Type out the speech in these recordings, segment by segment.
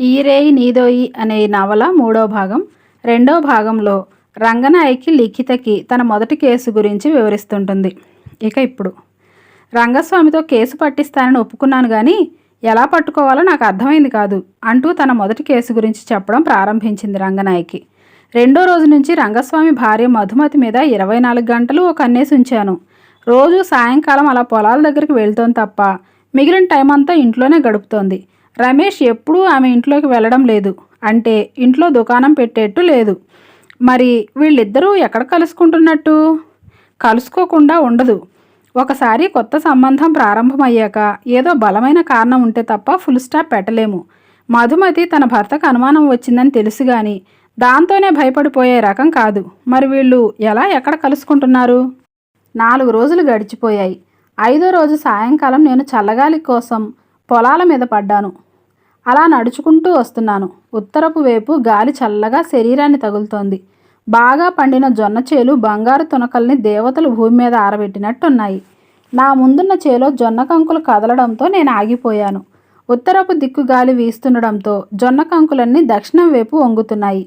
ఈరేయి నీదోయి అనే నవల మూడో భాగం. రెండో భాగంలో రంగనాయకి లిఖితకి తన మొదటి కేసు గురించి వివరిస్తుంటుంది. ఇక ఇప్పుడు. రంగస్వామితో కేసు పట్టిస్తానని ఒప్పుకున్నాను కానీ ఎలా పట్టుకోవాలో నాకు అర్థమైంది కాదు అంటూ తన మొదటి కేసు గురించి చెప్పడం ప్రారంభించింది రంగనాయకి. రెండో రోజు నుంచి రంగస్వామి భార్య మధుమతి మీద ఇరవై నాలుగు గంటలు ఒక కన్నేసి ఉంచాను. రోజు సాయంకాలం అలా పొలాల దగ్గరికి వెళ్తోంది తప్ప మిగిలిన టైం అంతా ఇంట్లోనే గడుపుతోంది. రమేష్ ఎప్పుడూ ఆమె ఇంట్లోకి వెళ్ళడం లేదు. అంటే ఇంట్లో దుకాణం పెట్టేట్టు లేదు. మరి వీళ్ళిద్దరూ ఎక్కడ కలుసుకుంటున్నట్టు? కలుసుకోకుండా ఉండదు. ఒకసారి కొత్త సంబంధం ప్రారంభమయ్యాక ఏదో బలమైన కారణం ఉంటే తప్ప ఫుల్ స్టాప్ పెట్టలేము. మధుమతి తన భర్తకు అనుమానం వచ్చిందని తెలుసు గాని దాంతోనే భయపడిపోయే రకం కాదు. మరి వీళ్ళు ఎలా ఎక్కడ కలుసుకుంటున్నారు? నాలుగు రోజులు గడిచిపోయాయి. ఐదో రోజు సాయంకాలం నేను చల్లగాలి కోసం పొలాల మీద పడ్డాను. అలా నడుచుకుంటూ వస్తున్నాను. ఉత్తరపు వైపు గాలి చల్లగా శరీరాన్ని తగులుతోంది. బాగా పండిన జొన్న చేలు బంగారు తునకల్ని దేవతలు భూమి మీద ఆరబెట్టినట్టున్నాయి. నా ముందున్న చేలో జొన్న కంకులు కదలడంతో నేను ఆగిపోయాను. ఉత్తరపు దిక్కు గాలి వీస్తుండడంతో జొన్న కంకులన్నీ దక్షిణం వైపు వంగుతున్నాయి.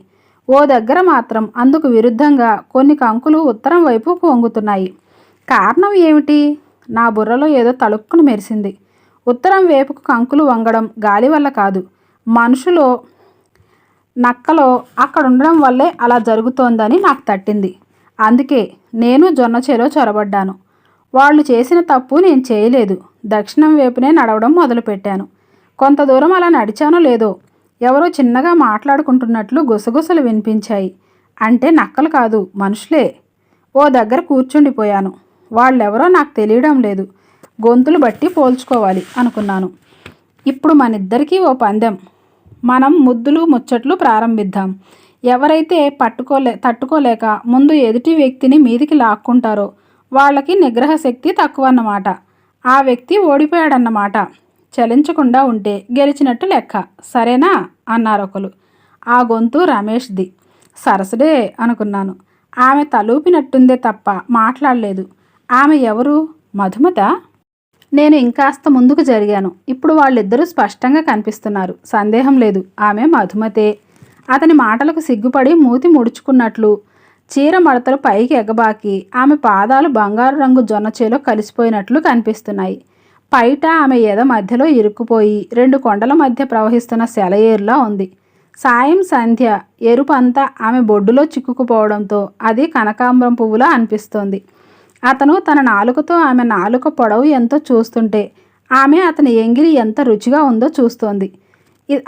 ఓ దగ్గర మాత్రం అందుకు విరుద్ధంగా కొన్ని కంకులు ఉత్తరం వైపుకు వంగుతున్నాయి. కారణం ఏమిటి? నా బుర్రలో ఏదో తలుక్కును మెరిసింది. ఉత్తరం వైపుకు కంకులు వంగడం గాలి వల్ల కాదు. మనుషులో నక్కలో అక్కడ ఉండడం వల్లే అలా జరుగుతోందని నాకు తట్టింది. అందుకే నేను జొన్న చేలో చొరబడ్డాను. వాళ్ళు చేసిన తప్పు నేను చేయలేదు. దక్షిణం వైపునే నడవడం మొదలుపెట్టాను. కొంత దూరం అలా నడిచానో లేదో ఎవరో చిన్నగా మాట్లాడుకుంటున్నట్లు గుసగుసలు వినిపించాయి. అంటే నక్కలు కాదు మనుషులే. ఓ దగ్గర కూర్చుండిపోయాను. వాళ్ళెవరో నాకు తెలియడం లేదు. గొంతులు బట్టి పోల్చుకోవాలి అనుకున్నాను. ఇప్పుడు మనిద్దరికీ ఓ పందెం. మనం ముద్దులు ముచ్చట్లు ప్రారంభిద్దాం. ఎవరైతే పట్టుకోలే తట్టుకోలేక ముందు ఎదుటి వ్యక్తిని మీదికి లాక్కుంటారో వాళ్ళకి నిగ్రహ శక్తి తక్కువ అన్నమాట ఆ వ్యక్తి ఓడిపోయాడన్నమాట. చలించకుండా ఉంటే గెలిచినట్టు లెక్క. సరేనా? అన్నారు ఒకరు. ఆ గొంతు రమేష్ది. సరసుడే అనుకున్నాను. ఆమె తలూపినట్టుందే తప్ప మాట్లాడలేదు. ఆమె ఎవరు? మధుమత? నేను ఇంకాస్త ముందుకు జరిగాను. ఇప్పుడు వాళ్ళిద్దరూ స్పష్టంగా కనిపిస్తున్నారు. సందేహం లేదు. ఆమె మధుమతే. అతని మాటలకు సిగ్గుపడి మూతి ముడుచుకున్నట్లు చీర మడతలు పైకి ఎగబాకి ఆమె పాదాలు బంగారు రంగు జొన్నచేలో కలిసిపోయినట్లు కనిపిస్తున్నాయి. పైట ఆమె ఎద మధ్యలో ఇరుక్కుపోయి రెండు కొండల మధ్య ప్రవహిస్తున్న సెలయేరులా ఉంది. సాయం సంధ్య ఎరుపంతా ఆమె బొడ్డులో చిక్కుకుపోవడంతో అది కనకాంబరం పువ్వులా అనిపిస్తోంది. అతను తన నాలుకతో ఆమె నాలుక పొడవు ఎంతో చూస్తుంటే ఆమె అతని ఎంగిలి ఎంత రుచిగా ఉందో చూస్తోంది.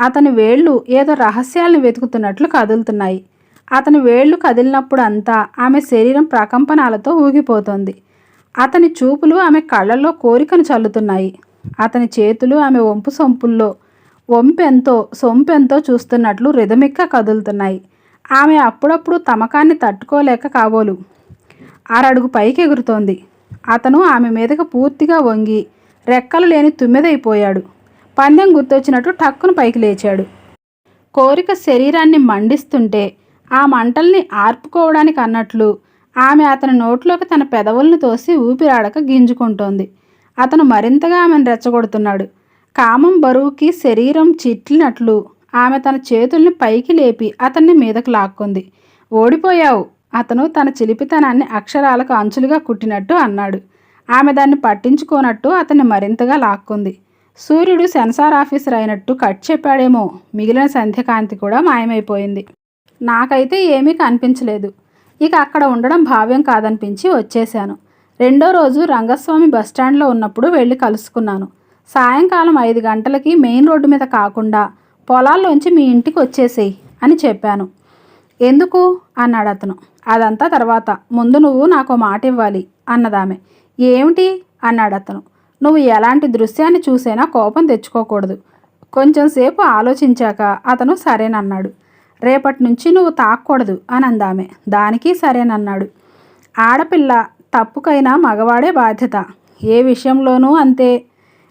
అతని వేళ్ళు ఏదో రహస్యాలను వెతుకుతున్నట్లు కదులుతున్నాయి. అతని వేళ్ళు కదిలినప్పుడు అంతా ఆమె శరీరం ప్రకంపనాలతో ఊగిపోతోంది. అతని చూపులు ఆమె కళ్ళల్లో కోరికను చల్లుతున్నాయి. అతని చేతులు ఆమె వంపు సొంపుల్లో వంపెంతో సొంపెంతో చూస్తున్నట్లు రిధమిక్క కదులుతున్నాయి. ఆమె అప్పుడప్పుడు తమకాన్ని తట్టుకోలేక కాబోలు. అరడుగు పైకి ఎగురుతోంది అతను ఆమె మీదకు పూర్తిగా వంగి రెక్కలు లేని తుమ్మెదైపోయాడు. పందెం గుర్తొచ్చినట్టు టక్కును పైకి లేచాడు. కోరిక శరీరాన్ని మండిస్తుంటే ఆ మంటల్ని ఆర్పుకోవడానికి అన్నట్లు ఆమె అతని నోట్లోకి తన పెదవులను తోసి ఊపిరాడక గింజుకుంటోంది. అతను మరింతగా ఆమెను రెచ్చగొడుతున్నాడు. కామం బరువుకి శరీరం చిట్లినట్లు ఆమె తన చేతుల్ని పైకి లేపి అతన్ని మీదకు లాక్కుంది. ఓడిపోయావు. అతను తన చిలిపితనాన్ని అక్షరాలకు అంచులుగా కుట్టినట్టు అన్నాడు. ఆమె దాన్ని పట్టించుకోనట్టు అతన్ని మరింతగా లాక్కుంది. సూర్యుడు సెన్సార్ ఆఫీసర్ అయినట్టు కట్ చెప్పాడేమో. మిగిలిన సంధ్యకాంతి కూడా మాయమైపోయింది. నాకైతే ఏమీ కనిపించలేదు. ఇక అక్కడ ఉండడం భావ్యం కాదనిపించి వచ్చేశాను. రెండో రోజు రంగస్వామి బస్టాండ్లో ఉన్నప్పుడు వెళ్ళి కలుసుకున్నాను. సాయంకాలం ఐదు గంటలకి మెయిన్ రోడ్డు మీద కాకుండా పొలాల్లోంచి మీ ఇంటికి వచ్చేసేయి అని చెప్పాను. ఎందుకు? అన్నాడు అతను అదంతా తర్వాత. ముందు నువ్వు నాకు మాట ఇవ్వాలి అన్నదామె. ఏమిటి? అన్నాడు అతను. నువ్వు ఎలాంటి దృశ్యాన్ని చూసైనా కోపం తెచ్చుకోకూడదు. కొంచెం సేపు ఆలోచించాక అతను సరేనన్నాడు. రేపటి నుంచి నువ్వు తాక్కూడదు అని అందామె దానికి సరేనన్నాడు. ఆడపిల్ల తప్పుకైనా మగవాడే బాధ్యత. ఏ విషయంలోనూ అంతే.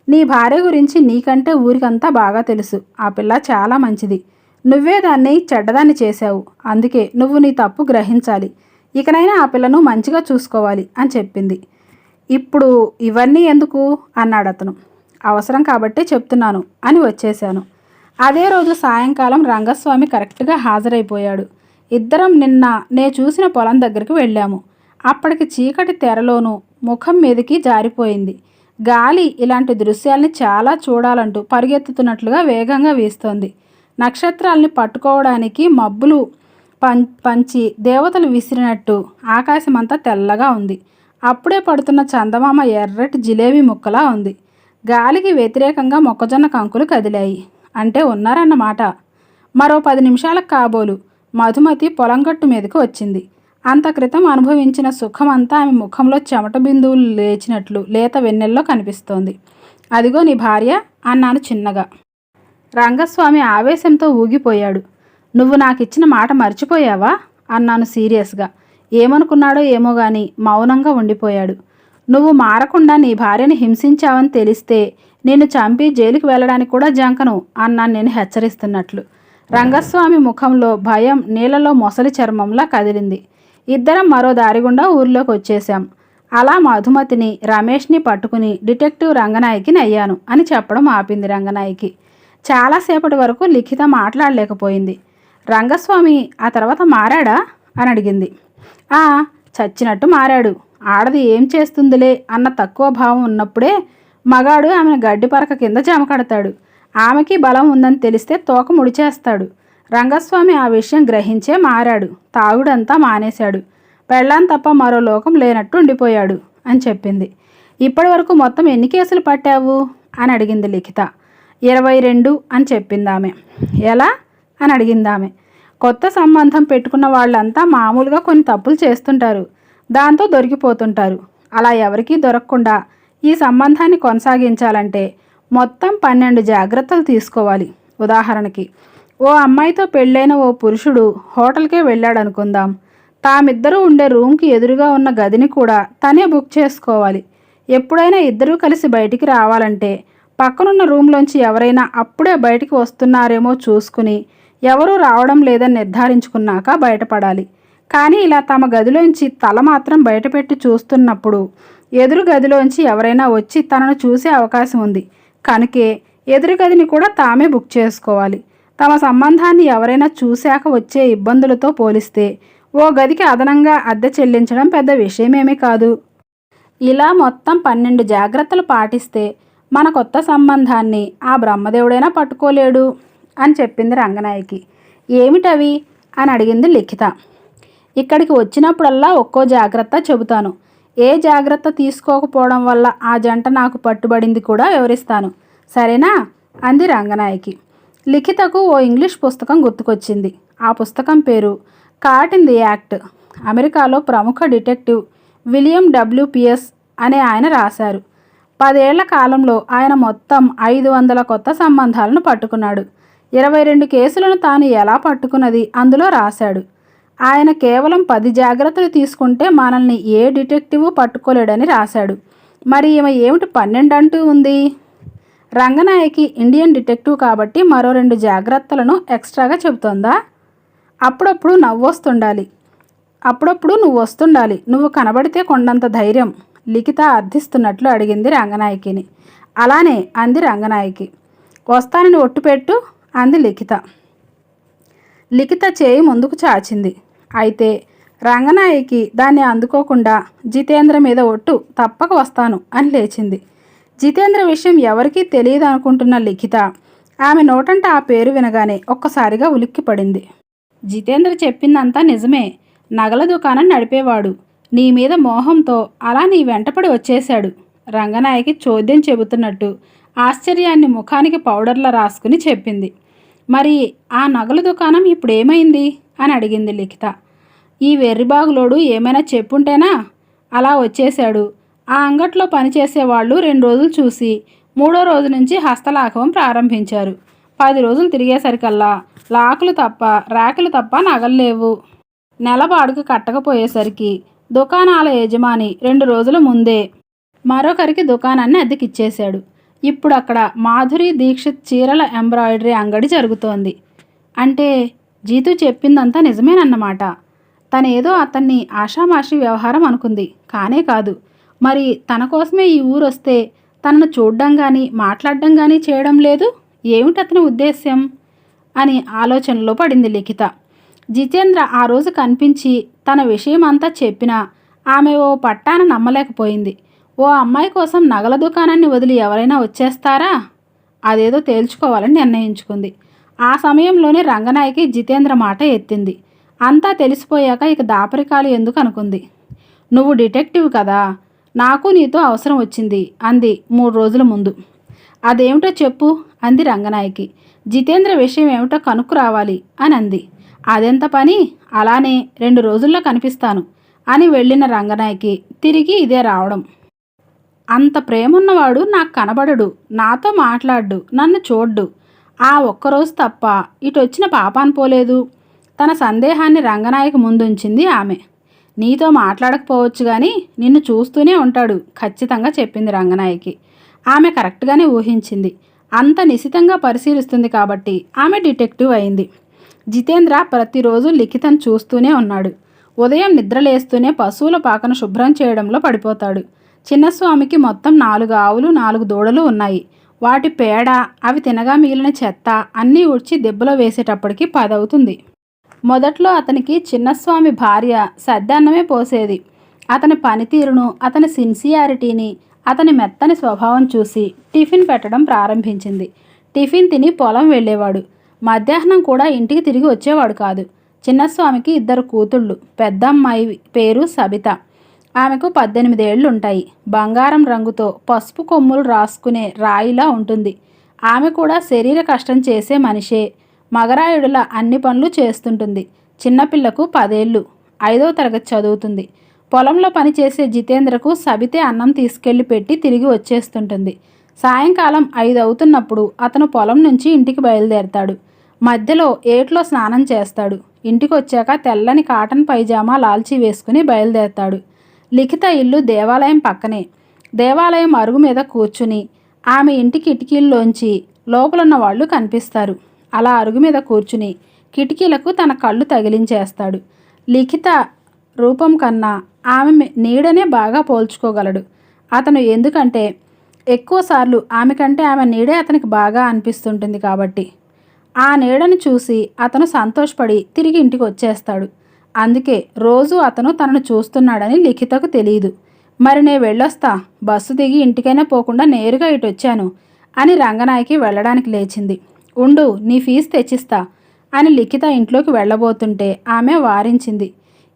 నీ భార్య గురించి నీకంటే ఊరికంతా బాగా తెలుసు. ఆ పిల్ల చాలా మంచిది. నువ్వే దాన్ని చెడ్డదాన్ని చేశావు. అందుకే నువ్వు నీ తప్పు గ్రహించాలి. ఇకనైనా ఆ పిల్లను మంచిగా చూసుకోవాలి అని చెప్పింది. ఇప్పుడు ఇవన్నీ ఎందుకు? అన్నాడు అతను. అవసరం కాబట్టే చెప్తున్నాను అని వచ్చేశాను. అదే రోజు సాయంకాలం రంగస్వామి కరెక్ట్గా హాజరైపోయాడు. ఇద్దరం నిన్న నే చూసిన పొలం దగ్గరికి వెళ్ళాము. అప్పటికి చీకటి తెరలోనూ ముఖం మీదకి జారిపోయింది. గాలి ఇలాంటి దృశ్యాల్ని చాలా చూడాలంటూ పరిగెత్తుతున్నట్లుగా వేగంగా వీస్తోంది. నక్షత్రాల్ని పట్టుకోవడానికి మబ్బులు పం పంచి దేవతలు విసిరినట్టు ఆకాశమంతా తెల్లగా ఉంది. అప్పుడే పడుతున్న చందమామ ఎర్రటి జిలేబీ ముక్కలా ఉంది. గాలికి వ్యతిరేకంగా మొక్కజొన్న కంకులు కదిలాయి. అంటే ఉన్నారన్నమాట. మరో పది నిమిషాలకు కాబోలు. మధుమతి పొలంగట్టు మీదకి వచ్చింది. అంత క్రితం అనుభవించిన సుఖమంతా ఆమె ముఖంలో చెమట బిందువులు లేచినట్లు లేత వెన్నెల్లో కనిపిస్తోంది. అదిగో నీ భార్య అన్నాను చిన్నగా. రంగస్వామి ఆవేశంతో ఊగిపోయాడు. నువ్వు నాకిచ్చిన మాట మర్చిపోయావా? అన్నాను సీరియస్గా. ఏమనుకున్నాడో ఏమో గాని మౌనంగా ఉండిపోయాడు. నువ్వు మారకుండా నీ భార్యని హింసించావని తెలిస్తే నిన్ను చంపి జైలుకి వెళ్ళడానికి కూడా జంకను అన్నాను నేను హెచ్చరిస్తున్నట్లు. రంగస్వామి ముఖంలో భయం నీళ్ళలో మొసలి చర్మంలా కదిలింది. ఇద్దరం మరో దారి గుండా ఊర్లోకి వచ్చేశాం. అలా మధుమతిని రమేష్ని పట్టుకుని డిటెక్టివ్ రంగనాయకిని అయ్యాను అని చెప్పడం ఆపింది రంగనాయకి. చాలాసేపటి వరకు లిఖిత మాట్లాడలేకపోయింది. రంగస్వామి ఆ తర్వాత మారాడా? అని అడిగింది. ఆ చచ్చినట్టు మారాడు. ఆడది ఏం చేస్తుందిలే అన్న తక్కువ భావం ఉన్నప్పుడే మగాడు ఆమెను గడ్డిపరక కింద జమ కడతాడు. ఆమెకి బలం ఉందని తెలిస్తే తోక ముడిచేస్తాడు. రంగస్వామి ఆ విషయం గ్రహించే మారాడు. తాగుడంతా మానేశాడు. పెళ్ళాం తప్ప మరో లోకం లేనట్టు ఉండిపోయాడు అని చెప్పింది. ఇప్పటి వరకు మొత్తం ఎన్ని కేసులు పట్టావు? అని అడిగింది లిఖిత. ఇరవై రెండు అని చెప్పిందామె. ఎలా? అని అడిగింది ఆమె కొత్త సంబంధం పెట్టుకున్న వాళ్ళంతా మామూలుగా కొన్ని తప్పులు చేస్తుంటారు. దాంతో దొరికిపోతుంటారు. అలా ఎవరికీ దొరకకుండా ఈ సంబంధాన్ని కొనసాగించాలంటే మొత్తం పన్నెండు జాగ్రత్తలు తీసుకోవాలి. ఉదాహరణకి ఓ అమ్మాయితో పెళ్ళైన ఓ పురుషుడు హోటల్కే వెళ్ళాడు అనుకుందాం తామిద్దరూ ఉండే రూమ్కి ఎదురుగా ఉన్న గదిని కూడా తనే బుక్ చేసుకోవాలి. ఎప్పుడైనా ఇద్దరూ కలిసి బయటికి రావాలంటే పక్కనున్న రూమ్లోంచి ఎవరైనా అప్పుడే బయటికి వస్తున్నారేమో చూసుకుని ఎవరూ రావడం లేదని నిర్ధారించుకున్నాక బయటపడాలి. కానీ ఇలా తమ గదిలోంచి తల మాత్రం బయటపెట్టి చూస్తున్నప్పుడు ఎదురు గదిలోంచి ఎవరైనా వచ్చి తనను చూసే అవకాశం ఉంది. కనుకే ఎదురు గదిని కూడా తామే బుక్ చేసుకోవాలి. తమ సంబంధాన్ని ఎవరైనా చూశాక వచ్చే ఇబ్బందులతో పోలిస్తే ఓ గదికి అదనంగా అద్దె చెల్లించడం పెద్ద విషయమేమీ కాదు. ఇలా మొత్తం పన్నెండు జాగ్రత్తలు పాటిస్తే మన కొత్త సంబంధాన్ని ఆ బ్రహ్మదేవుడైనా పట్టుకోలేడు అని చెప్పింది రంగనాయకి. ఏమిటవి? అని అడిగింది లిఖిత. ఇక్కడికి వచ్చినప్పుడల్లా ఒక్కో జాగ్రత్త చెబుతాను. ఏ జాగ్రత్త తీసుకోకపోవడం వల్ల ఆ జంట నాకు పట్టుబడింది కూడా వివరిస్తాను. సరేనా? అంది రంగనాయకి. లిఖితకు ఓ ఇంగ్లీష్ పుస్తకం గుర్తుకొచ్చింది. ఆ పుస్తకం పేరు కాట్ ఇన్ ది యాక్ట్. అమెరికాలో ప్రముఖ డిటెక్టివ్ విలియం డబ్ల్యూపిఎస్ అనే ఆయన రాశారు. పదేళ్ళ కాలంలో ఆయన మొత్తం ఐదు వందల కొత్త సంబంధాలను పట్టుకున్నాడు. ఇరవై రెండు కేసులను తాను ఎలా పట్టుకున్నది అందులో రాశాడు. ఆయన కేవలం పది జాగ్రత్తలు తీసుకుంటే మనల్ని ఏ డిటెక్టివ్ పట్టుకోలేడని రాశాడు. మరి ఈమె ఏమిటి పన్నెండు అంటూ ఉంది? రంగనాయకి ఇండియన్ డిటెక్టివ్ కాబట్టి మరో రెండు జాగ్రత్తలను ఎక్స్ట్రాగా చెబుతోందా? అప్పుడప్పుడు నవ్వొస్తుండాలి. అప్పుడప్పుడు నువ్వు వస్తుండాలి నువ్వు కనబడితే కొండంత ధైర్యం. లిఖిత అర్థిస్తున్నట్లు అడిగింది రంగనాయకిని. అలానే అంది రంగనాయకి. వస్తానని ఒట్టుపెట్టు అంది లిఖిత. లిఖిత చేయి ముందుకు చాచింది. అయితే రంగనాయకి దాన్ని అందుకోకుండా జితేంద్ర మీద ఒట్టు తప్పక వస్తాను అని లేచింది. జితేంద్ర విషయం ఎవరికీ తెలియదు అనుకుంటున్న లిఖిత ఆమె నోటంట ఆ పేరు వినగానే ఒక్కసారిగా ఉలిక్కిపడింది. జితేంద్ర చెప్పిందంతా నిజమే. నగల దుకాణం నడిపేవాడు. నీ మీద మోహంతో అలా నీ వెంటపడి వచ్చేశాడు. రంగనాయకి చోద్యం చెబుతున్నట్టు ఆశ్చర్యాన్ని ముఖానికి పౌడర్లా రాసుకుని చెప్పింది. మరి ఆ నగల దుకాణం ఇప్పుడు ఏమైంది అని అడిగింది లిఖిత. ఈ వెర్రిబాగులోడు ఏమైనా చెప్పుంటేనా? అలా వచ్చేశాడు. ఆ అంగట్లో పనిచేసే వాళ్ళు రెండు రోజులు చూసి మూడో రోజు నుంచి హస్తలాఘవం ప్రారంభించారు. పది రోజులు తిరిగేసరికల్లా లాకులు తప్ప ర్యాకులు తప్ప నగల్లేవు నెల బాడుగ కట్టకపోయేసరికి దుకాణాల యజమాని రెండు రోజుల ముందే మరొకరికి దుకాణాన్ని అద్దెకిచ్చేశాడు. ఇప్పుడు అక్కడ మాధురి దీక్షిత్ చీరల ఎంబ్రాయిడరీ అంగడి జరుగుతోంది. అంటే జీతు చెప్పిందంతా నిజమేనన్నమాట. తనేదో అతన్ని ఆషామాషి వ్యవహారం అనుకుంది. కానే కాదు. మరి తన కోసమే ఈ ఊరు వస్తే తనను చూడ్డం కానీ మాట్లాడడం కానీ చేయడం లేదు? ఏమిటి అతని ఉద్దేశ్యం? అని ఆలోచనలో పడింది లిఖిత. జితేంద్ర ఆ రోజు కనిపించి తన విషయం అంతా చెప్పినా ఆమె ఓ పట్టాన నమ్మలేకపోయింది. ఓ అమ్మాయి కోసం నగల దుకాణాన్ని వదిలి ఎవరైనా వచ్చేస్తారా? అదేదో తేల్చుకోవాలని నిర్ణయించుకుంది. ఆ సమయంలోనే రంగనాయకి జితేంద్ర మాట ఎత్తింది. అంతా తెలిసిపోయాక ఇక దాపరికాలు ఎందుకు అనుకుంది. నువ్వు డిటెక్టివ్ కదా నాకు నీతో అవసరం వచ్చింది అంది మూడు రోజుల ముందు. అదేమిటో చెప్పు అంది రంగనాయకి. జితేంద్ర విషయం ఏమిటో కనుక్కు రావాలి అని అంది. అదెంత పని? అలానే రెండు రోజుల్లో కనిపిస్తాను అని వెళ్ళిన రంగనాయకి తిరిగి ఇదే రావడం. అంత ప్రేమున్నవాడు నాకు కనబడడు. నాతో మాట్లాడు నన్ను చూడ్డు. ఆ ఒక్కరోజు తప్ప ఇటొచ్చిన వచ్చిన పాపాన్ పోలేదు. తన సందేహాన్ని రంగనాయకి ముందుంచింది ఆమె. నీతో మాట్లాడకపోవచ్చు కానీ నిన్ను చూస్తూనే ఉంటాడు ఖచ్చితంగా చెప్పింది రంగనాయకి. ఆమె కరెక్ట్గానే ఊహించింది. అంత నిశితంగా పరిశీలిస్తుంది కాబట్టి ఆమె డిటెక్టివ్ అయింది. జితేంద్ర ప్రతిరోజు లిఖితను చూస్తూనే ఉన్నాడు. ఉదయం నిద్రలేస్తూనే పశువుల పాకను శుభ్రం చేయడంలో పడిపోతాడు. చిన్నస్వామికి మొత్తం నాలుగు ఆవులు నాలుగు దూడలు ఉన్నాయి. వాటి పేడ అవి తినగా మిగిలిన చెత్త అన్నీ ఉడ్చి దెబ్బలో వేసేటప్పటికి పదవుతుంది. మొదట్లో అతనికి చిన్నస్వామి భార్య సద్దన్నమే పోసేది. అతని పనితీరును అతని సిన్సియారిటీని అతని మెత్తని స్వభావం చూసి టిఫిన్ పెట్టడం ప్రారంభించింది. టిఫిన్ తిని పొలం వెళ్ళేవాడు. మధ్యాహ్నం కూడా ఇంటికి తిరిగి వచ్చేవాడు కాదు. చిన్నస్వామికి ఇద్దరు కూతుళ్ళు పెద్దమ్మాయి పేరు సబిత. ఆమెకు పద్దెనిమిదేళ్ళు ఉంటాయి బంగారం రంగుతో పసుపు కొమ్ములు రాసుకునే రాయిలా ఉంటుంది. ఆమె కూడా శరీర కష్టం చేసే మనిషే. మగరాయుడుల అన్ని పనులు చేస్తుంటుంది. చిన్నపిల్లకు పదేళ్ళు ఐదో తరగతి చదువుతుంది. పొలంలో పనిచేసే జితేంద్రకు సబితే అన్నం తీసుకెళ్ళి పెట్టి తిరిగి వచ్చేస్తుంటుంది. సాయంకాలం ఐదు అవుతున్నప్పుడు అతను పొలం నుంచి ఇంటికి బయలుదేరతాడు. మధ్యలో ఏట్లో స్నానం చేస్తాడు. ఇంటికి వచ్చాక తెల్లని కాటన్ పైజామా లాల్చీ వేసుకుని బయలుదేరతాడు. లిఖిత ఇల్లు దేవాలయం పక్కనే. దేవాలయం అరుగు మీద కూర్చుని ఆమె ఇంటి కిటికీల్లోంచి లోపలున్న వాళ్ళు కనిపిస్తారు. అలా అరుగు మీద కూర్చుని కిటికీలకు తన కళ్ళు తగిలించేస్తాడు. లిఖిత రూపం కన్నా ఆమె నీడనే బాగా పోల్చుకోగలడు. అతను ఎందుకంటే ఎక్కువసార్లు ఆమె కంటే ఆమె నీడే అతనికి బాగా అనిపిస్తుంటుంది కాబట్టి. ఆ నీడను చూసి అతను సంతోషపడి తిరిగి ఇంటికి వచ్చేస్తాడు. అందుకే రోజు అతను తనను చూస్తున్నాడని లిఖితకు తెలియదు మరి నే వెళ్ళొస్తా బస్సు దిగి ఇంటికైనా పోకుండా నేరుగా ఇటు వచ్చాను అని రంగనాయకి వెళ్ళడానికి లేచింది. ఉండు నీ ఫీజు తెచ్చిస్తా అని లిఖిత ఇంట్లోకి వెళ్ళబోతుంటే ఆమె వారించింది.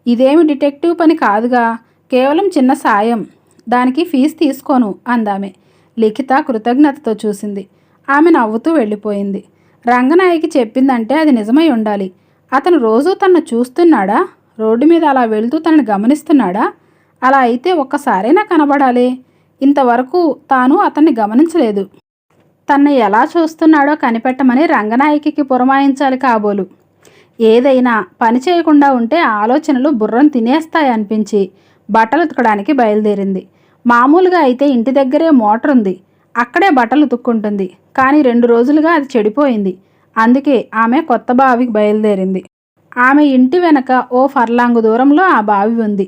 ఇదేమి డిటెక్టివ్ పని కాదుగా కేవలం చిన్న సాయం. దానికి ఫీజు తీసుకోను అందామె. లిఖిత కృతజ్ఞతతో చూసింది. ఆమె నవ్వుతూ వెళ్ళిపోయింది. రంగనాయకి చెప్పిందంటే అది నిజమై ఉండాలి. అతను రోజూ తనను చూస్తున్నాడా? రోడ్డు మీద అలా వెళ్తూ తనని గమనిస్తున్నాడా? అలా అయితే ఒక్కసారైనా కనబడాలి. ఇంతవరకు తాను అతన్ని గమనించలేదు. తన్ను ఎలా చూస్తున్నాడో కనిపెట్టమని రంగనాయకికి పురమాయించాలి కాబోలు. ఏదైనా పని చేయకుండా ఉంటే ఆలోచనలు బుర్రం తినేస్తాయనిపించి బట్టలు ఉతకడానికి బయలుదేరింది. మామూలుగా అయితే ఇంటి దగ్గరే మోటార్ ఉంది అక్కడే బట్టలు ఉతుక్కుంటుంది. కానీ రెండు రోజులుగా అది చెడిపోయింది. అందుకే ఆమె కొత్త బావికి బయలుదేరింది. ఆమె ఇంటి వెనక ఓ ఫర్లాంగు దూరంలో ఆ బావి ఉంది.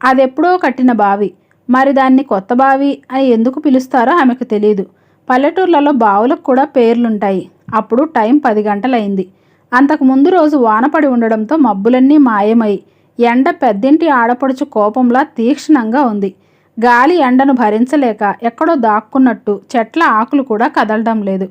అదెప్పుడో కట్టిన బావి. మరి దాన్ని కొత్త బావి అని ఎందుకు పిలుస్తారో ఆమెకు తెలియదు పల్లెటూర్లలో బావులకు కూడా పేర్లుంటాయి. అప్పుడు టైం పది గంటలైంది. అంతకు ముందు రోజు వానపడి ఉండడంతో మబ్బులన్నీ మాయమై ఎండ పెద్దింటి ఆడపడుచు కోపంలా తీక్షణంగా ఉంది. గాలి ఎండను భరించలేక ఎక్కడో దాక్కున్నట్టు చెట్ల ఆకులు కూడా కదలడం లేదు.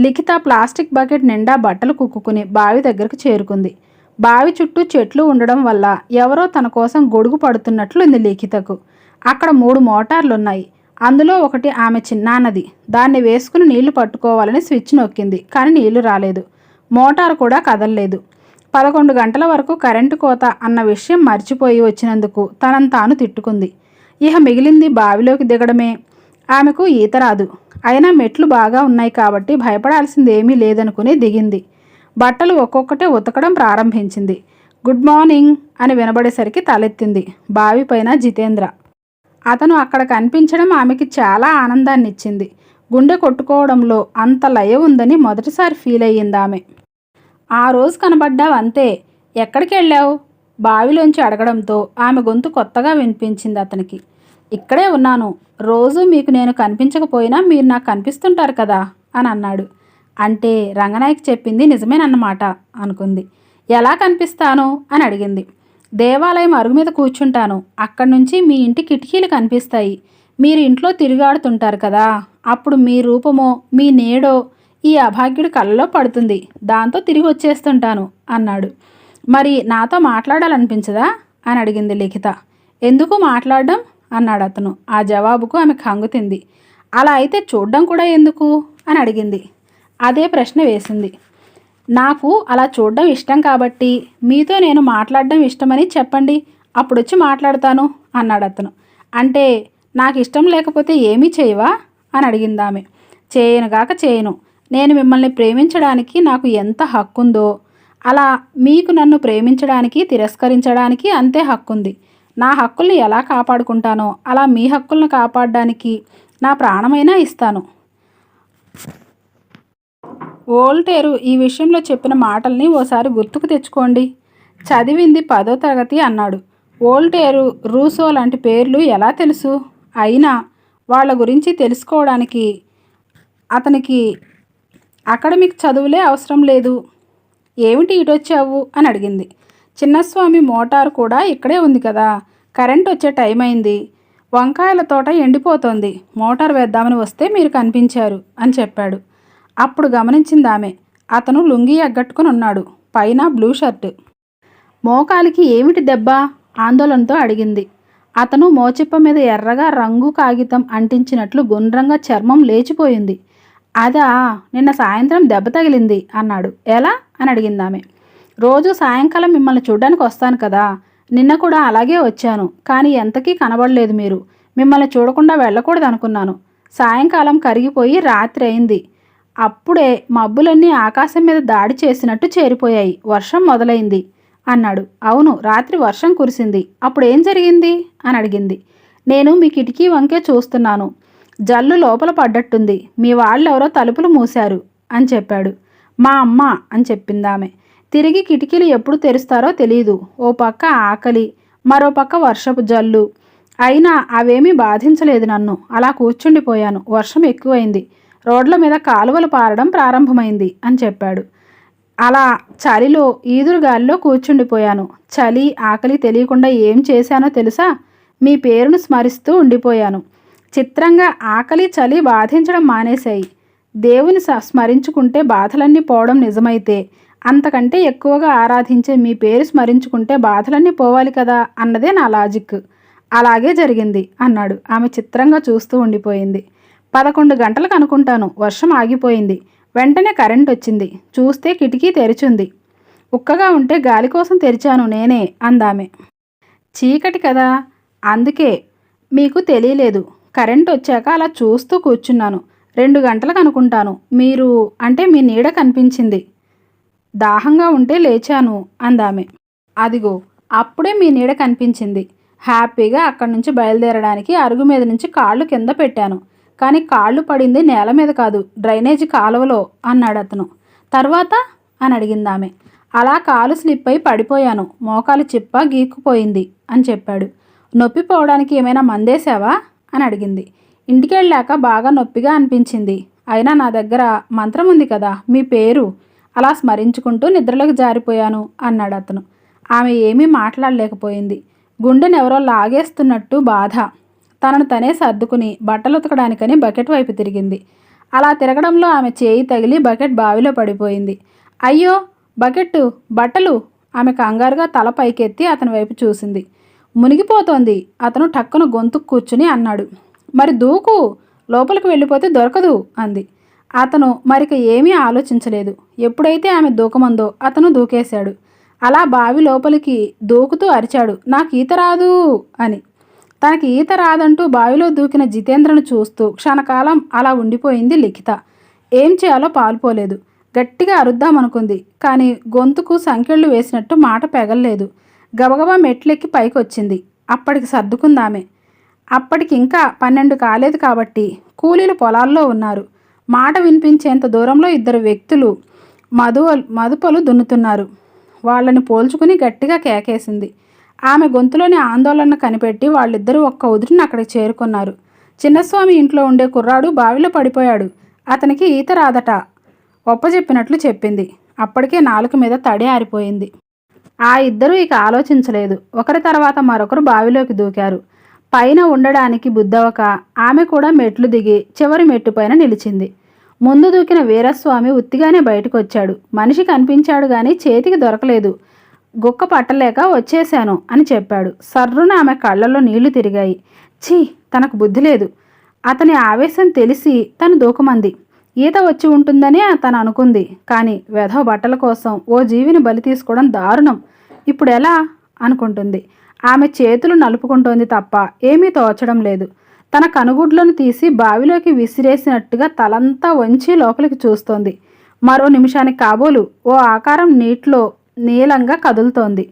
లిఖిత ప్లాస్టిక్ బకెట్ నిండా బట్టలు కుక్కుని బావి దగ్గరకు చేరుకుంది. బావి చుట్టూ చెట్లు ఉండడం వల్ల ఎవరో తన కోసం గొడుగు పడుతున్నట్లు ఉంది లిఖితకు. అక్కడ మూడు మోటార్లున్నాయి. అందులో ఒకటి ఆమె చిన్నాన్నది. దాన్ని వేసుకుని నీళ్ళు పట్టుకోవాలని స్విచ్ నొక్కింది కానీ నీళ్ళు రాలేదు. మోటార్ కూడా కదలలేదు. పదకొండు గంటల వరకు కరెంటు కోత అన్న విషయం మర్చిపోయి వచ్చినందుకు తనను తాను తిట్టుకుంది. ఇహ మిగిలింది బావిలోకి దిగడమే. ఆమెకు ఈత రాదు. అయినా మెట్లు బాగా ఉన్నాయి కాబట్టి భయపడాల్సింది ఏమీ లేదనుకుని దిగింది. బట్టలు ఒక్కొక్కటే ఉతకడం ప్రారంభించింది. గుడ్ మార్నింగ్ అని వినబడేసరికి తలెత్తింది బావి పైన జితేంద్ర. అతను అక్కడ కనిపించడం ఆమెకి చాలా ఆనందాన్ని ఇచ్చింది గుండె కొట్టుకోవడంలో అంత లయ ఉందని మొదటిసారి ఫీల్ అయ్యింది ఆమె. ఆ రోజు కనబడ్డావు అంతే. ఎక్కడికి వెళ్ళావు బావిలోంచి అడగడంతో ఆమె గొంతు కొత్తగా వినిపించింది అతనికి. ఇక్కడే ఉన్నాను. రోజు మీకు నేను కనిపించకపోయినా మీరు నాకు కనిపిస్తుంటారు కదా? అని అన్నాడు. అంటే రంగనాయక్ చెప్పింది నిజమేనన్నమాట అనుకుంది. ఎలా కనిపిస్తాను? అని అడిగింది. దేవాలయం అరుగు మీద కూర్చుంటాను. అక్కడి నుంచి మీ ఇంటి కిటికీలు కనిపిస్తాయి. మీరు ఇంట్లో తిరిగాడుతుంటారు కదా? అప్పుడు మీ రూపమో మీ నేడో ఈ అభాగ్యుడి కళ్ళలో పడుతుంది. దాంతో తిరిగి వచ్చేస్తుంటాను అన్నాడు. మరి నాతో మాట్లాడాలనిపించదా? అని అడిగింది లిఖిత. ఎందుకు మాట్లాడడం? అన్నాడు అతను ఆ జవాబుకు ఆమె కంగుతింది అలా అయితే చూడడం కూడా ఎందుకు? అని అడిగింది. అదే ప్రశ్న వేసింది. నాకు అలా చూడడం ఇష్టం కాబట్టి మీతో నేను మాట్లాడడం ఇష్టమని చెప్పండి. అప్పుడు వచ్చి మాట్లాడతాను అన్నాడు అతను అంటే నాకు ఇష్టం లేకపోతే ఏమీ చేయవా? అని అడిగింది ఆమె చేయనుగాక చేయను. నేను మిమ్మల్ని ప్రేమించడానికి నాకు ఎంత హక్కుందో అలా మీకు నన్ను ప్రేమించడానికి తిరస్కరించడానికి అంతే హక్కుంది. నా హక్కుల్ని ఎలా కాపాడుకుంటానో అలా మీ హక్కులను కాపాడడానికి నా ప్రాణమైనా ఇస్తాను. ఓల్టేరు ఈ విషయంలో చెప్పిన మాటల్ని ఓసారి గుర్తుకు తెచ్చుకోండి. చదివింది పదో తరగతి అన్నాడు. ఓల్టేరు రూసో లాంటి పేర్లు ఎలా తెలుసు? అయినా వాళ్ళ గురించి తెలుసుకోవడానికి అతనికి అకాడమిక్ చదువులే అవసరం లేదు. ఏమిటి ఇటొచ్చావు? అని అడిగింది. చిన్నస్వామి మోటార్ కూడా ఇక్కడే ఉంది కదా. కరెంట్ వచ్చే టైం అయింది. వంకాయల తోట ఎండిపోతోంది. మోటార్ వేద్దామని వస్తే మీరు కనిపించారు అని చెప్పాడు. అప్పుడు గమనించింది ఆమె. అతను లుంగీ ఎగ్గట్టుకుని ఉన్నాడు. పైన బ్లూ షర్ట్. మోకాలికి ఏమిటి దెబ్బ? ఆందోళనతో అడిగింది. అతను మోచిప్ప మీద ఎర్రగా రంగు కాగితం అంటించినట్లు గుండ్రంగా చర్మం లేచిపోయింది. అదా నిన్న సాయంత్రం దెబ్బ తగిలింది అన్నాడు. ఎలా? అని అడిగింది ఆమె. రోజు సాయంకాలం మిమ్మల్ని చూడ్డానికి వస్తాను కదా. నిన్న కూడా అలాగే వచ్చాను. కానీ ఎంతకీ కనబడలేదు మీరు. మిమ్మల్ని చూడకుండా వెళ్ళకూడదు అనుకున్నాను. సాయంకాలం కరిగిపోయి రాత్రి అయింది. అప్పుడే మబ్బులన్నీ ఆకాశం మీద దాడి చేసినట్టు చేరిపోయాయి. వర్షం మొదలైంది. అన్నాడు. అవును రాత్రి వర్షం కురిసింది. అప్పుడు ఏం జరిగింది? అని అడిగింది. నేను మీ కిటికీ వంకే చూస్తున్నాను. జల్లు లోపల పడ్డట్టుంది. మీ వాళ్ళెవరో తలుపులు మూశారు అని చెప్పాడు. మా అమ్మ అని చెప్పింది ఆమె తిరిగి కిటికీలు ఎప్పుడు తెరుస్తారో తెలియదు ఓ పక్క ఆకలి మరో పక్క వర్షపు జల్లు. అయినా అవేమీ బాధించలేదు నన్ను. అలా కూర్చుండిపోయాను. వర్షం ఎక్కువైంది. రోడ్ల మీద కాలువలు పారడం ప్రారంభమైంది అని చెప్పాడు. అలా చలిలో ఈదురుగాలిలో కూర్చుండిపోయాను. చలి ఆకలి తెలియకుండా ఏం చేశానో తెలుసా? మీ పేరును స్మరిస్తూ ఉండిపోయాను. చిత్రంగా ఆకలి చలి బాధించడం మానేశాయి. దేవుని స్మరించుకుంటే బాధలన్నీ పోవడం నిజమైతే అంతకంటే ఎక్కువగా ఆరాధించే మీ పేరు స్మరించుకుంటే బాధలన్నీ పోవాలి కదా అన్నదే నా లాజిక్. అలాగే జరిగింది అన్నాడు. ఆమె చిత్రంగా చూస్తూ ఉండిపోయింది. పదకొండు గంటలకు అనుకుంటాను. వర్షం ఆగిపోయింది. వెంటనే కరెంట్ వచ్చింది. చూస్తే కిటికీ తెరిచుంది. ఉక్కగా ఉంటే గాలి కోసం తెరిచాను నేనే అందామె. చీకటి కదా. అందుకే మీకు తెలియలేదు. కరెంట్ వచ్చాక అలా చూస్తూ కూర్చున్నాను. రెండు గంటలకు అనుకుంటాను. మీరు అంటే మీ నీడ కనిపించింది. దాహంగా ఉంటే లేచాను అందామె. అదిగో అప్పుడే మీ నీడ కనిపించింది. హ్యాపీగా అక్కడి నుంచి బయలుదేరడానికి అరుగు మీద నుంచి కాళ్ళు కింద పెట్టాను. కానీ కాళ్ళు పడింది నేల మీద కాదు డ్రైనేజీ కాలువలో అన్నాడు అతను. తర్వాత? అని అడిగింది ఆమె అలా కాలు స్లిప్ అయి పడిపోయాను. మోకాలు చిప్ప గీక్కుపోయింది అని చెప్పాడు. నొప్పి పోవడానికి ఏమైనా మందేశావా? అని అడిగింది. ఇంటికెళ్ళాక బాగా నొప్పిగా అనిపించింది. అయినా నా దగ్గర మంత్రం ఉంది కదా మీ పేరు? అలా స్మరించుకుంటూ నిద్రలోకి జారిపోయాను అన్నాడు అతను. ఆమె ఏమీ మాట్లాడలేకపోయింది. గుండెనెవరో లాగేస్తున్నట్టు బాధ. తనను తనే సర్దుకుని బట్టలు ఉతకడానికని బకెట్ వైపు తిరిగింది. అలా తిరగడంలో ఆమె చేయి తగిలి బకెట్ బావిలో పడిపోయింది. అయ్యో! బకెట్ బట్టలు! ఆమె కంగారుగా తల పైకెత్తి అతని వైపు చూసింది. మునిగిపోతోంది. అతను టక్కున గొంతు కూర్చుని అన్నాడు. మరి దూకు! లోపలికి వెళ్ళిపోతే దొరకదు! అంది. అతను మరిక ఏమీ ఆలోచించలేదు. ఎప్పుడైతే ఆమె దూకమందో అతను దూకేశాడు. అలా బావి లోపలికి దూకుతూ అరిచాడు. నాకు ఈత రాదు అని. తనకి ఈత రాదంటూ బావిలో దూకిన జితేంద్రను చూస్తూ క్షణకాలం అలా ఉండిపోయింది లిఖిత. ఏం చేయాలో పాల్పోలేదు. గట్టిగా అరుద్దామనుకుంది. కానీ గొంతుకు సంకెళ్ళు వేసినట్టు మాట పెగల్లేదు. గబగబా మెట్లెక్కి పైకి వచ్చింది అప్పటికి సర్దుకుందామే. అప్పటికి ఇంకా పన్నెండు కాలేదు కాబట్టి కూలీలు పొలాల్లో ఉన్నారు. మాట వినిపించేంత దూరంలో ఇద్దరు వ్యక్తులు మధు మదుపలు దున్నుతున్నారు. వాళ్ళని పోల్చుకుని గట్టిగా కేకేసింది. ఆమె గొంతులోని ఆందోళన కనిపెట్టి వాళ్ళిద్దరూ ఒక్క ఉదిరిని అక్కడికి చేరుకున్నారు. చిన్నస్వామి ఇంట్లో ఉండే కుర్రాడు బావిలో పడిపోయాడు. అతనికి ఈత రాదట. ఒప్పజెప్పినట్లు చెప్పింది. అప్పటికే నాలుక మీద తడి ఆరిపోయింది. ఆ ఇద్దరూ ఇక ఆలోచించలేదు. ఒకరి తర్వాత మరొకరు బావిలోకి దూకారు. పైన ఉండడానికి బుద్ధవక ఆమె కూడా మెట్లు దిగి చివరి మెట్టు పైన నిలిచింది. ముందు దూకిన వీరస్వామి ఉత్తిగానే బయటకు వచ్చాడు మనిషి కనిపించాడు గాని చేతికి దొరకలేదు. గుక్క పట్టలేక వచ్చేశాను అని చెప్పాడు. సర్రున ఆమె కళ్ళల్లో నీళ్ళు తిరిగాయి. ఛీ తనకు బుద్ధి లేదు అతని ఆవేశం తెలిసి తను దూకమంది. ఈత వచ్చి ఉంటుందని తను అనుకుంది. కానీ వెధవ బట్టల కోసం ఓ జీవిని బలి తీసుకోవడం దారుణం. ఇప్పుడు ఎలా? అనుకుంటుంది. ఆమె చేతులు నలుపుకుంటోంది తప్ప ఏమీ తోచడం లేదు. తన కనుగుడ్లను తీసి బావిలోకి విసిరేసినట్టుగా తలంతా వంచి లోపలికి చూస్తోంది. మరో నిమిషానికి కాబోలు ఓ ఆకారం నీటిలో నీలంగా కదులుతోంది.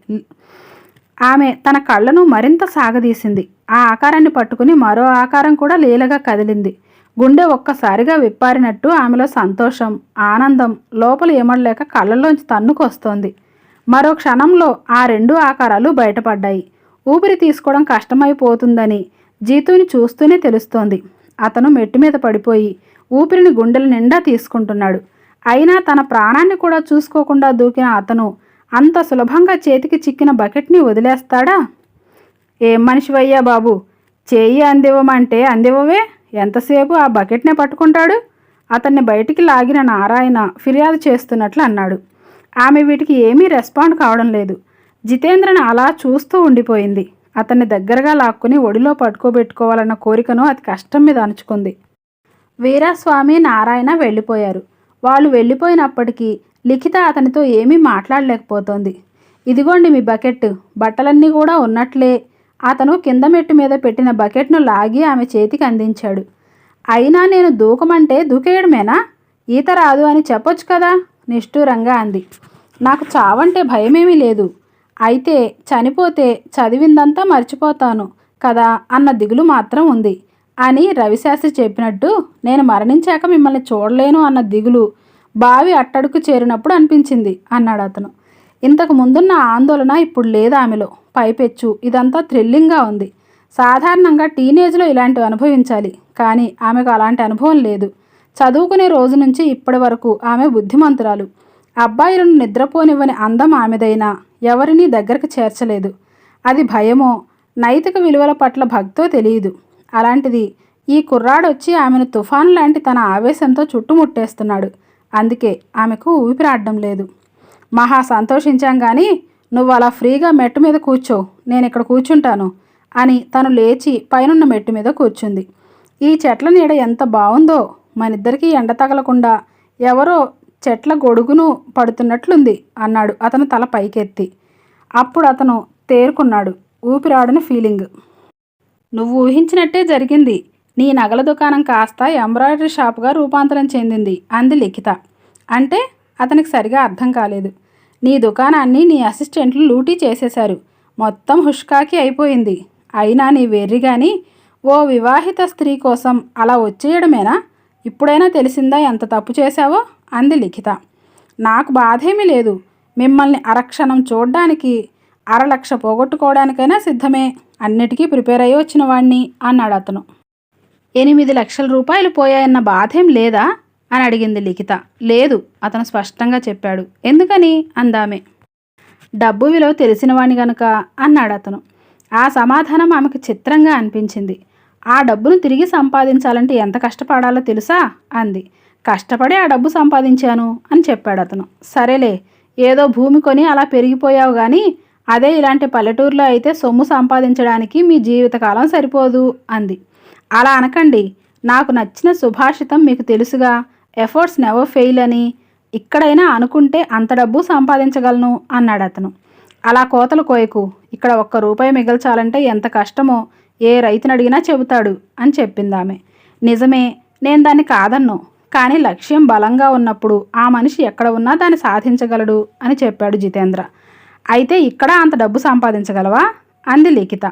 ఆమె తన కళ్ళను మరింత సాగదీసింది. ఆ ఆకారాన్ని పట్టుకుని మరో ఆకారం కూడా లీలగా కదిలింది. గుండె ఒక్కసారిగా విప్పారినట్టు ఆమెలో సంతోషం ఆనందం లోపల ఏమడలేక కళ్ళల్లోంచి తన్నుకొస్తోంది మరో క్షణంలో ఆ రెండు ఆకారాలు బయటపడ్డాయి. ఊపిరి తీసుకోవడం కష్టమైపోతుందని జీతుని చూస్తూనే తెలుస్తోంది. అతను మెట్టు మీద పడిపోయి ఊపిరిని గుండెల నిండా తీసుకుంటున్నాడు. అయినా తన ప్రాణాన్ని కూడా చూసుకోకుండా దూకిన అతను అంత సులభంగా చేతికి చిక్కిన బకెట్ని వదిలేస్తాడా? ఏం మనిషివయ్యా బాబు? చేయి అందివ్వమంటే అందివ్వవే? ఎంతసేపు ఆ బకెట్నే పట్టుకుంటాడు? అతన్ని బయటికి లాగిన నారాయణ ఫిర్యాదు చేస్తున్నట్లు అన్నాడు. ఆమె వీటికి ఏమీ రెస్పాండ్ కావడం లేదు. జితేంద్రను అలా చూస్తూ ఉండిపోయింది. అతన్ని దగ్గరగా లాక్కుని ఒడిలో పట్టుకోబెట్టుకోవాలన్న కోరికను అతి కష్టం మీద అణుచుకుంది. వీరాస్వామి నారాయణ వెళ్ళిపోయారు. వాళ్ళు వెళ్ళిపోయినప్పటికీ లిఖిత అతనితో ఏమీ మాట్లాడలేకపోతోంది. ఇదిగోండి మీ బకెట్ బట్టలన్నీ కూడా ఉన్నట్లే. అతను కింద మెట్టు మీద పెట్టిన బకెట్ను లాగి ఆమె చేతికి అందించాడు. అయినా నేను దూకమంటే దూకేయడమేనా? ఈత రాదు అని చెప్పొచ్చు కదా నిష్ఠూరంగా అంది. నాకు చావంటే భయమేమీ లేదు. అయితే చనిపోతే చదివిందంతా మర్చిపోతాను కదా అన్న దిగులు మాత్రం ఉంది. అని రవిశాస్త్రి చెప్పినట్టు నేను మరణించాక మిమ్మల్ని చూడలేను అన్న దిగులు బావి అట్టడుకు చేరినప్పుడు అనిపించింది అన్నాడు అతను. ఇంతకు ముందున్న ఆందోళన ఇప్పుడు లేదు ఆమెలో. పైపెచ్చు. ఇదంతా థ్రిల్లింగ్గా ఉంది. సాధారణంగా టీనేజ్లో ఇలాంటివి అనుభవించాలి. కానీ ఆమెకు అలాంటి అనుభవం లేదు. చదువుకునే రోజు నుంచి ఇప్పటి వరకు ఆమె బుద్ధిమంతురాలు. అబ్బాయిలను నిద్రపోనివ్వని అందం ఆమెదైనా ఎవరినీ దగ్గరకు చేర్చలేదు. అది భయమో నైతిక విలువల పట్ల భక్తో తెలియదు. అలాంటిది ఈ కుర్రాడొచ్చి ఆమెను తుఫాన్ లాంటి తన ఆవేశంతో చుట్టుముట్టేస్తున్నాడు. అందుకే ఆమెకు ఊపిరాడడం లేదు. మహా సంతోషించాం కానీ నువ్వు అలా ఫ్రీగా మెట్టు మీద కూర్చో నేను ఇక్కడ కూర్చుంటాను అని తను లేచి పైనున్న మెట్టు మీద కూర్చుంది. ఈ చెట్ల నీడ ఎంత బాగుందో మనిద్దరికీ ఎండ తగలకుండా ఎవరో చెట్ల గొడుగును పడుతున్నట్లుంది అన్నాడు అతను తల పైకెత్తి. అప్పుడు అతను తేరుకున్నాడు. ఊపిరాడని ఫీలింగ్. నువ్వు ఊహించినట్టే జరిగింది. నీ నగల దుకాణం కాస్త ఎంబ్రాయిడరీ షాప్గా రూపాంతరం చెందింది అంది లిఖిత. అంటే అతనికి సరిగా అర్థం కాలేదు. నీ దుకాణాన్ని నీ అసిస్టెంట్లు లూటీ చేసేశారు. మొత్తం హుష్కాకి అయిపోయింది. అయినా నీ వెర్రి కానీ ఓ వివాహిత స్త్రీ కోసం అలా వచ్చేయడమేనా? ఇప్పుడైనా తెలిసిందా ఎంత తప్పు చేశావో? అంది లిఖిత. నాకు బాధేమీ లేదు. మిమ్మల్ని అరక్షణం చూడ్డానికి అరలక్ష పోగొట్టుకోవడానికైనా సిద్ధమే. అన్నిటికీ ప్రిపేర్ అయ్యి వచ్చిన వాణ్ణి అన్నాడు అతను. ఎనిమిది లక్షల రూపాయలు పోయాయన్న బాధేం లేదా? అని అడిగింది లిఖిత. లేదు అతను స్పష్టంగా చెప్పాడు. ఎందుకని? అందామె. డబ్బు విలువ తెలిసినవాణ్ణి గనుక అన్నాడు అతను. ఆ సమాధానం ఆమెకు చిత్రంగా అనిపించింది. ఆ డబ్బును తిరిగి సంపాదించాలంటే ఎంత కష్టపడాలో తెలుసా? అంది. కష్టపడి ఆ డబ్బు సంపాదించాను అని చెప్పాడు అతను. సరేలే ఏదో భూమి కొని అలా పెరిగిపోయావు కానీ అదే ఇలాంటి పల్లెటూరులో అయితే సొమ్ము సంపాదించడానికి మీ జీవితకాలం సరిపోదు అంది. అలా అనకండి నాకు నచ్చిన సుభాషితం మీకు తెలుసుగా ఎఫర్ట్స్ నెవర్ ఫెయిల్ అని. ఇక్కడైనా అనుకుంటే అంత డబ్బు సంపాదించగలను అన్నాడు అతను. అలా కోతలు కోయకు ఇక్కడ ఒక్క రూపాయి మిగల్చాలంటే ఎంత కష్టమో ఏ రైతుని అడిగినా చెబుతాడు అని చెప్పింది ఆమె నిజమే నేను దాన్ని కాదన్ను కానీ లక్ష్యం బలంగా ఉన్నప్పుడు ఆ మనిషి ఎక్కడ ఉన్నా దాన్ని సాధించగలడు అని చెప్పాడు జితేంద్ర. అయితే ఇక్కడ అంత డబ్బు సంపాదించగలవా? అంది లిఖిత.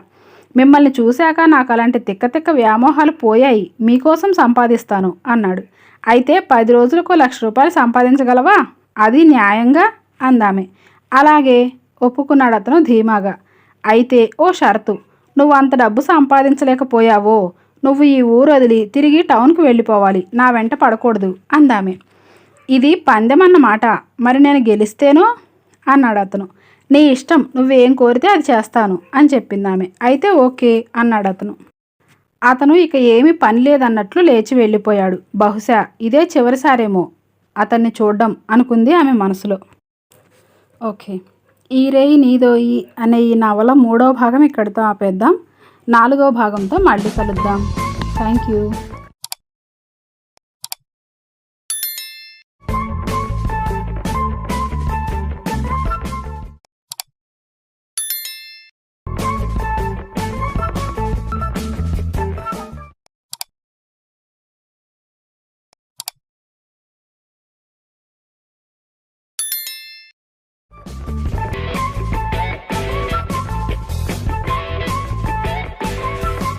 మిమ్మల్ని చూశాక నాకు అలాంటి తిక్క తిక్క వ్యామోహాలు పోయాయి. మీకోసం సంపాదిస్తాను అన్నాడు. అయితే పది రోజులకు లక్ష రూపాయలు సంపాదించగలవా? అది న్యాయంగా? అందామె. అలాగే ఒప్పుకున్నాడు అతను ధీమాగా. అయితే ఓ షరతు. నువ్వు అంత డబ్బు సంపాదించలేకపోయావో. నువ్వు ఈ ఊరు వదిలి తిరిగి టౌన్కి వెళ్ళిపోవాలి. నా వెంట పడకూడదు అందామె. ఇది పందెం అన్నమాట మరి నేను గెలిస్తేనో? అన్నాడు అతను. నీ ఇష్టం. నువ్వేం కోరితే అది చేస్తాను అని చెప్పింది ఆమె అయితే ఓకే అన్నాడు అతను. అతను ఇక ఏమీ పని లేదన్నట్లు లేచి వెళ్ళిపోయాడు. బహుశా ఇదే చివరిసారేమో అతన్ని చూడడం అనుకుంది ఆమె మనసులో. ఓకే. ఈ రేయి నీదోయి అనే ఈ నవల మూడో భాగం ఇక్కడితో ఆపేద్దాం. నాలుగో భాగంతో మళ్ళీ కలుద్దాం. Thank you